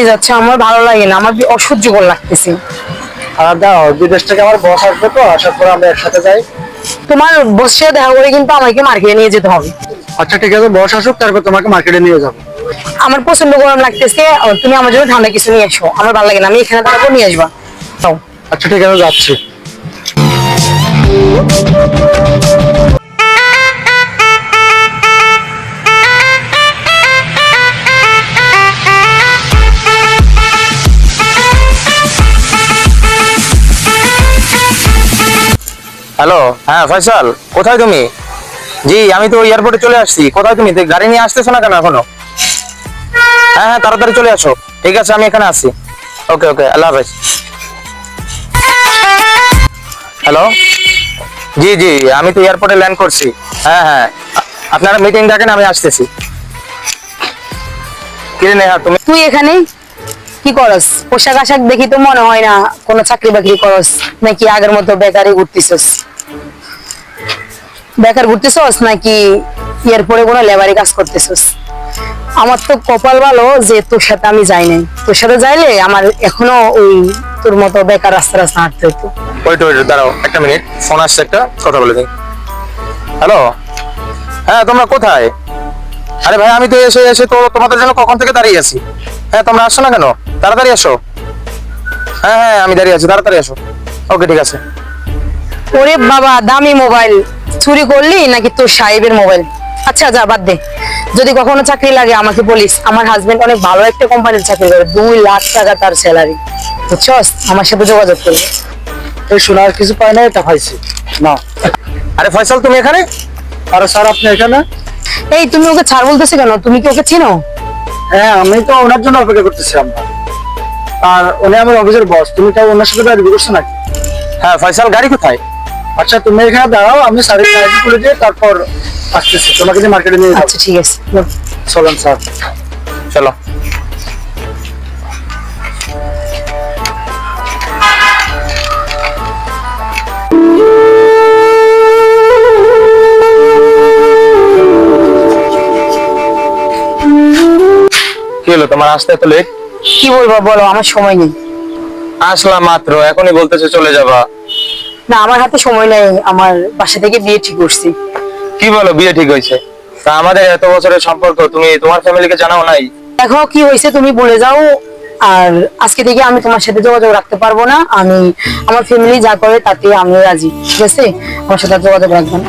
নিয়ে যাচ্ছে আমার ভালো লাগে না আমার অসহ্যকর লাগতেছে। আর দাও বিদেশ থেকে আমার বস আসবে তো আসার পর আমরা একসাথে যাই। তোমার বসে দেখা করে কিন্তু আমাকে মার্কেটে নিয়ে যেতে হবে। আচ্ছা ঠিক আছে বস আসুক তারপর তোমাকে মার্কেটে নিয়ে যাব। আমার প্রচণ্ড গরম লাগতেছে তুমি আমার জন্য ঠান্ডা কিছু নিয়ে এসো আমার ভালো লাগে না আমি এখানে দাঁড়াবো নিয়ে আসবা। তাও আচ্ছা ঠিক আছে যাচ্ছি। হ্যালো হ্যাঁ ফয়সাল, কোথায় তুমি? জি, আমি তো এয়ারপোর্টে চলে আসছি। কোথায় তুমি? গাড়ি নিয়ে আসতেছো না কেন এখনও? হ্যাঁ হ্যাঁ তাড়াতাড়ি চলে আসো। ঠিক আছে, আমি এখানে আছি। ওকে ওকে, আল্লাহ হাফেজ। হ্যালো? জি জি, আমি তো এয়ারপোর্টে ল্যান্ড করছি। হ্যাঁ হ্যাঁ আপনারা মিটিং ডাকেন আমি আসতেছি। কিরে নেহা, তুমি? তুই এখানে? কি করস? পোশাক আশাক দেখি তো মনে হয় না কোনো চাকরি বাকরি করস, নাকি আগের মতো বেকারি ঘুরতেছস? বেকার ঘুরতেছস নাকি এরপরে কোনো লেবারি কাজ করতেছস? আমার তো কপাল ভালো যে তোর সাথে আমি যাই নাই। তোর সাথে যাইলে আমার এখনও ওই তোর মতো বেকার রাস্তা রাস্তা হাঁটতে হতো ওয়েট ওয়েট দাঁড়াও একটা মিনিট। ফোন আসছে একটা কথা বলে দিই। হ্যালো হ্যাঁ তোমরা কোথায়? আরে ভাই আমি তো এসে এসে তো তোমাদের জন্য কখন থেকে দাঁড়িয়ে আছি? হ্যাঁ তোমরা আসছো না কেন? তাড়াতাড়ি আসো। হ্যাঁ হ্যাঁ আমি দাঁড়িয়ে আছি তাড়াতাড়ি আসো। ওকে ঠিক আছে। ওরে বাবা দামি মোবাইল। চুরি করলি নাকি তোর সাহেবের মোবাইল? আচ্ছা যা বাদ দে। যদি কখনো চাকরি লাগে আমাকে বলিস। আমার হাজবেন্ড অনেক ভালো একটা কোম্পানির চাকরি করে। দুই লাখ টাকা তার স্যালারি বুঝছস? আমার সাথে যোগাযোগ করবে এই শোনার কিছু পাই না এটা পাইছি না আরে ফয়সাল তুমি এখানে? আরে স্যার আপনি এখানে? এই তুমি ওকে ছাড় বলতেছো কেন? তুমি কি ওকে চিনো? হ্যাঁ আমি তো ওনার জন্য অপেক্ষা করতেছি আমরা। আর উনি আমার অফিসের বস তুমি তাও ওনার সাথে গাড়ি করছ নাকি? হ্যাঁ ফয়সাল গাড়ি কোথায়? আচ্ছা তুমি এখানে দাঁড়াও আমি স্যারের গাড়ি খুলে দিয়ে তারপর আসতেছি। তোমাকে যে মার্কেটে নিয়ে যাব আচ্ছা ঠিক আছে। চলেন স্যার চলো। কি হলো তোমার আসতে এত লেট কি বলব বলো আমার সময় নেই। আসলাম মাত্র এখনই বলতেছে চলে যাবা। না আমার হাতে সময় নাই আমার বাসা থেকে বিয়ে ঠিক করছি। কি বলো বিয়ে ঠিক হয়েছে? তা আমাদের এত বছরের সম্পর্ক তুমি তোমার ফ্যামিলিকে জানাও নাই? দেখো কি হয়েছে তুমি বলে যাও আর আজকে থেকে আমি তোমার সাথে যোগাযোগ রাখতে পারব না আমি আমার ফ্যামিলি যা করে তাতে আমি রাজি ঠিক আছে? আমার সাথে যোগাযোগ রাখব না।